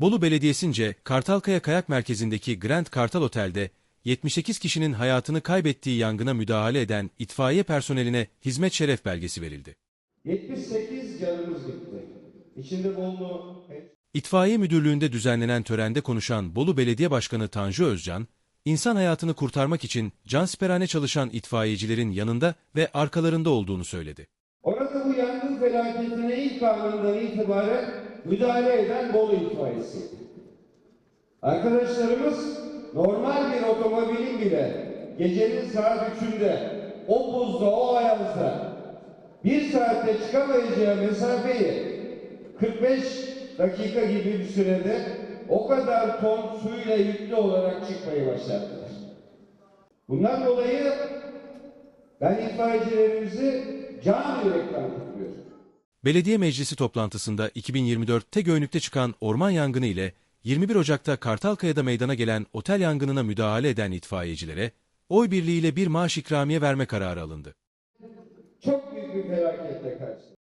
Bolu Belediyesi'nce Kartalkaya Kayak Merkezi'ndeki Grand Kartal Otel'de 78 kişinin hayatını kaybettiği yangına müdahale eden itfaiye personeline hizmet şeref belgesi verildi. 78 canımız gitti. İçinde Bolu İtfaiye Müdürlüğü'nde düzenlenen törende konuşan Bolu Belediye Başkanı Tanju Özcan, insan hayatını kurtarmak için cansiperane çalışan itfaiyecilerin yanında ve arkalarında olduğunu söyledi. Orada bu yangın felaketine ilk anından itibaren müdahale eden Bolu itfaiyesi. Arkadaşlarımız normal bir otomobilin bile gecenin saat 3'ünde o buzda, o ayazda bir saatte çıkamayacağı mesafeyi 45 dakika gibi bir sürede o kadar ton suyla yüklü olarak çıkmayı başardılar. Bundan dolayı ben itfaiyecilerimizi can yürekten kutluyorum. Belediye Meclisi toplantısında 2024'te Göynük'te çıkan orman yangını ile 21 Ocak'ta Kartalkaya'da meydana gelen otel yangınına müdahale eden itfaiyecilere oy birliğiyle bir maaş ikramiye verme kararı alındı. Çok büyük bir felaketle karşı.